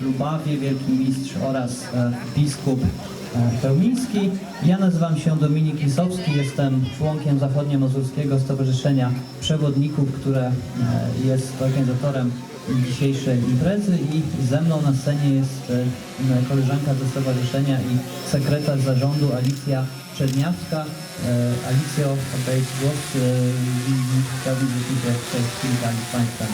Lubawie, wielki mistrz oraz e, biskup e, chełmiński. Ja nazywam się Dominik Lisowski, jestem członkiem Zachodniomazurskiego Stowarzyszenia Przewodników, które e, jest organizatorem dzisiejszej imprezy i ze mną na scenie jest koleżanka ze stowarzyszenia i sekretarz zarządu Alicja Przedniawska. E, Alicjo, oddaję Ci głos. Chciałbym, żebyś się tej chwili z Państwem.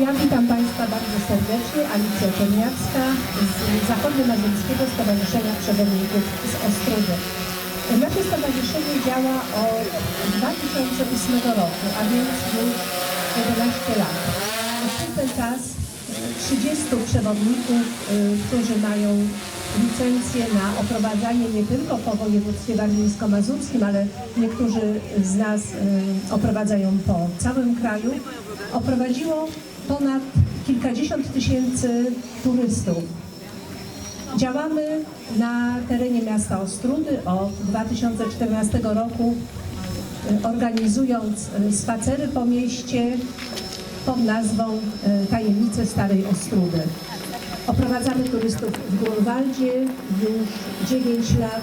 Ja witam Państwa bardzo serdecznie. Alicja Czerniacka z Zachodnio-Mazurskiego Stowarzyszenia Przewodników z Ostródy. Nasze stowarzyszenie działa od 2008 roku, a więc już 11 lat. Przez ten czas 30 przewodników, y, którzy mają licencję na oprowadzanie nie tylko po województwie warmińsko-mazurskim, ale niektórzy z nas y, oprowadzają po całym kraju, oprowadziło ponad kilkadziesiąt tysięcy turystów. Działamy na terenie miasta Ostrudy od 2014 roku, y, organizując y, spacery po mieście pod nazwą y, Tajemnice Starej Ostrudy. Oprowadzamy turystów w Grunwaldzie już 9 lat,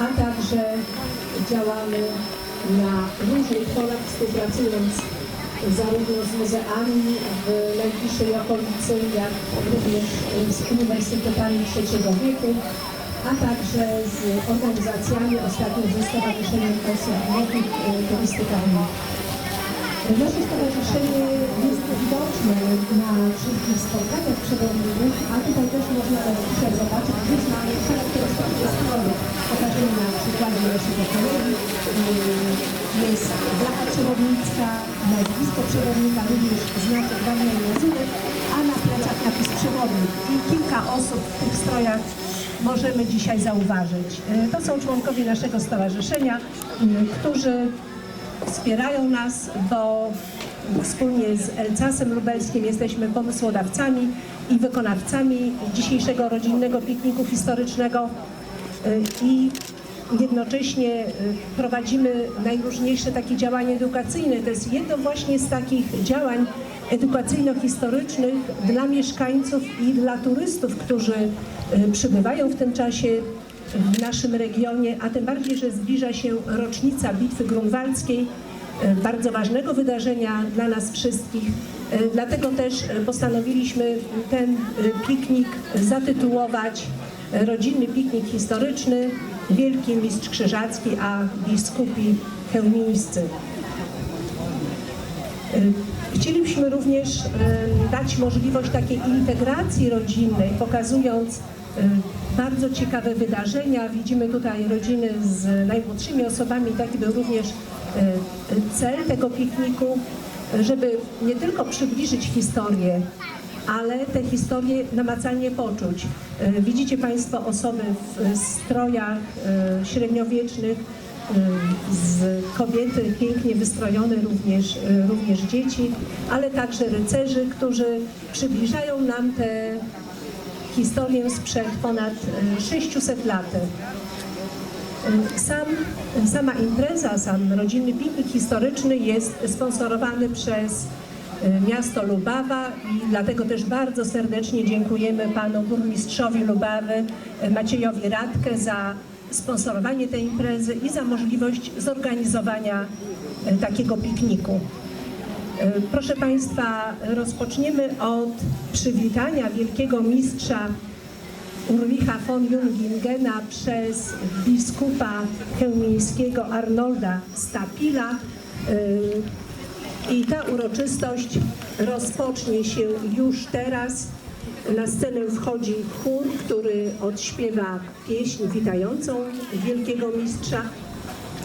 a także działamy na różnych polach, współpracując zarówno z muzeami w najbliższej okolicy, jak również y, z uniwersytetami trzeciego wieku, a także z organizacjami, ostatnio ze Stowarzyszeniem Osób Włokich Turystyka Wnet. Nasze stowarzyszenie jest widoczne na wszystkich spotkaniach przewodników, a tutaj też można zobaczyć, mamy charakterystyczne strony. Pokażemy na przykładzie naszego kolegi. Yy, Jest blacha przewodnicka, nazwisko przewodnika, również znaczek Daniel Mazurek, a na plecach napis przewodnik. I kilka osób w tych strojach możemy dzisiaj zauważyć. Yy, To są członkowie naszego stowarzyszenia, yy, którzy wspierają nas, bo wspólnie z Elcasem Lubelskim jesteśmy pomysłodawcami i wykonawcami dzisiejszego rodzinnego pikniku historycznego y, i jednocześnie y, prowadzimy najróżniejsze takie działania edukacyjne. To jest jedno właśnie z takich działań edukacyjno-historycznych dla mieszkańców i dla turystów, którzy y, przybywają w tym czasie w naszym regionie, a tym bardziej, że zbliża się rocznica Bitwy Grunwaldzkiej, e, bardzo ważnego wydarzenia dla nas wszystkich. Dlatego też postanowiliśmy ten piknik zatytułować Rodzinny Piknik Historyczny Wielki Mistrz Krzyżacki, a biskupi chełmińscy. E, Chcielibyśmy również e, dać możliwość takiej integracji rodzinnej, pokazując e, bardzo ciekawe wydarzenia. Widzimy tutaj rodziny z najmłodszymi osobami. Taki był również cel tego pikniku, żeby nie tylko przybliżyć historię, ale te historie namacalnie poczuć. E, Widzicie Państwo osoby w strojach e, średniowiecznych, z kobiety pięknie wystrojone, również, również dzieci, ale także rycerzy, którzy przybliżają nam tę historię sprzed ponad e, 600 lat. E, Sam, sama impreza, sam rodzinny piknik historyczny jest sponsorowany przez e, miasto Lubawa i dlatego też bardzo serdecznie dziękujemy panu burmistrzowi Lubawy e, Maciejowi Radkę za sponsorowanie tej imprezy i za możliwość zorganizowania e, takiego pikniku. Proszę Państwa, rozpoczniemy od przywitania wielkiego mistrza Ulricha von Jungingena przez biskupa chełmińskiego Arnolda Stapila. I ta uroczystość rozpocznie się już teraz. Na scenę wchodzi chór, który odśpiewa pieśń witającą wielkiego mistrza,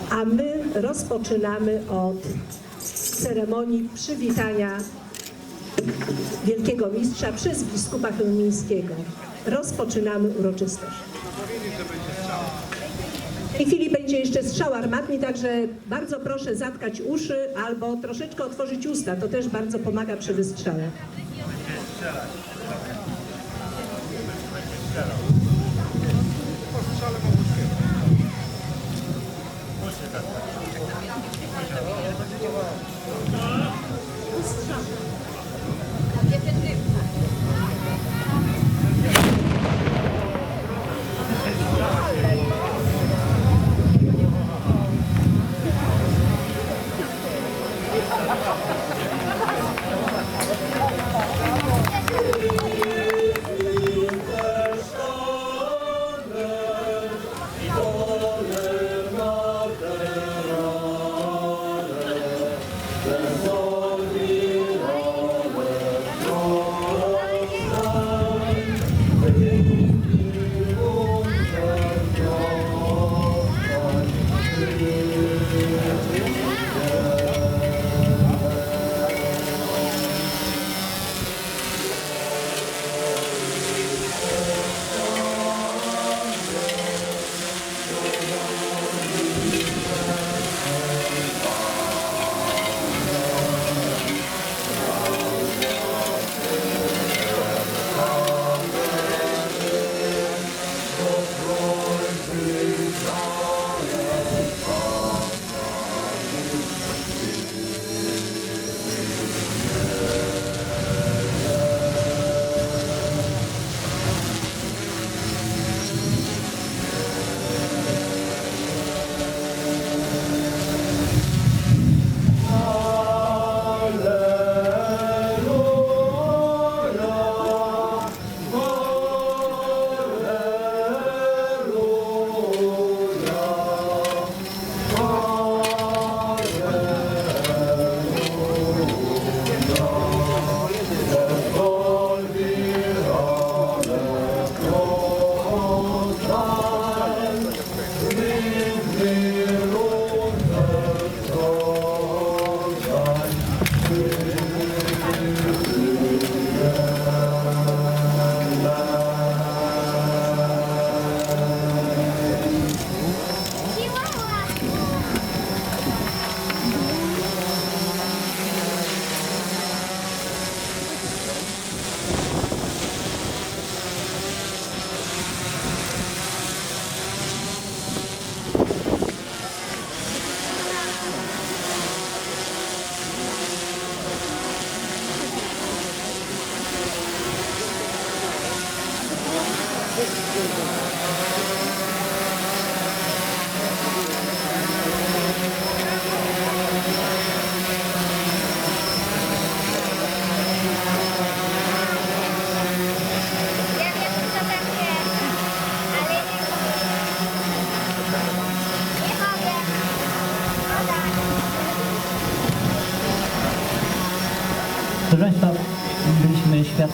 a my rozpoczynamy od ceremonii przywitania wielkiego mistrza przez biskupa chełmińskiego. Rozpoczynamy uroczystość. W chwili będzie jeszcze strzał armatni, także bardzo proszę zatkać uszy albo troszeczkę otworzyć usta. To też bardzo pomaga przy wystrzale. Ja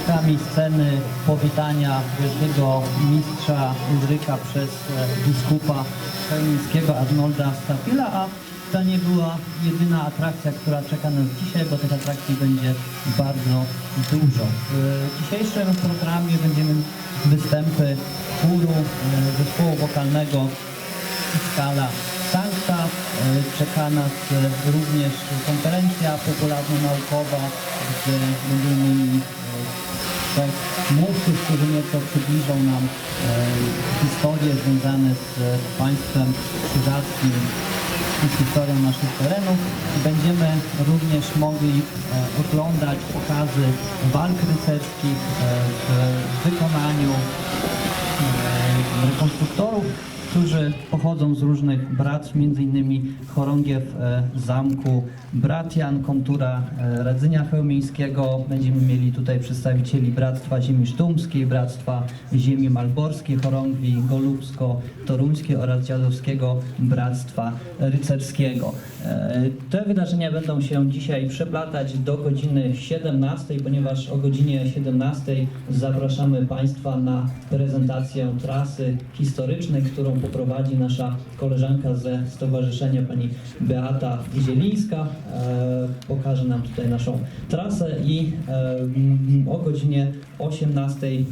świadkami sceny powitania wielkiego mistrza Ulryka przez e, biskupa chełmińskiego Arnolda Stapila, a to nie była jedyna atrakcja, która czeka nas dzisiaj, bo tych atrakcji będzie bardzo dużo. W dzisiejszym programie będziemy występy chóru, e, zespołu wokalnego skala Sankta. E, Czeka nas e, również konferencja popularno-naukowa, gdzie będziemy mieli e, trzech mówców, którzy nieco przybliżą nam e, historie związane z e, państwem krzyżackim i historią naszych terenów. Będziemy również mogli e, oglądać pokazy walk rycerskich e, w wykonaniu e, rekonstruktorów, którzy pochodzą z różnych bractw, m.in. chorągiew e, zamku Bratian, kontura e, Radzynia Chełmińskiego. Będziemy mieli tutaj przedstawicieli Bractwa Ziemi Sztumskiej, Bractwa Ziemi Malborskiej, chorągwi Golubsko-Toruńskiej oraz Dziadowskiego Bractwa Rycerskiego. E, Te wydarzenia będą się dzisiaj przeplatać do godziny 17, ponieważ o godzinie 17 zapraszamy Państwa na prezentację trasy historycznej, którą poprowadzi nasza koleżanka ze stowarzyszenia, pani Beata Zielińska. E, Pokaże nam tutaj naszą trasę i e, o godzinie 18 m,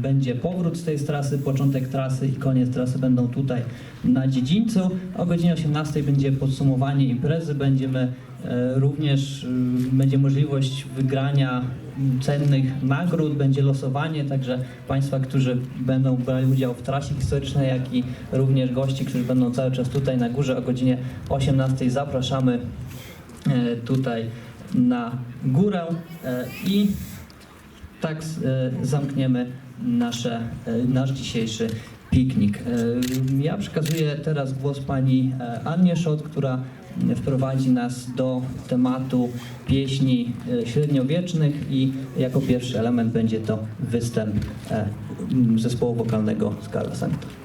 będzie powrót z tej trasy, początek trasy i koniec trasy będą tutaj na dziedzińcu. O godzinie 18 będzie podsumowanie imprezy. Będziemy e, również, będzie możliwość wygrania cennych nagród, będzie losowanie, także Państwa, którzy będą brali udział w trasie historycznej, jak i również gości, którzy będą cały czas tutaj na górze o godzinie 18 zapraszamy e, tutaj na górę e, i tak e, zamkniemy nasze, e, nasz dzisiejszy piknik. E, Ja przekazuję teraz głos pani Annie Szot, która wprowadzi nas do tematu pieśni średniowiecznych i jako pierwszy element będzie to występ zespołu wokalnego Scala Sancta.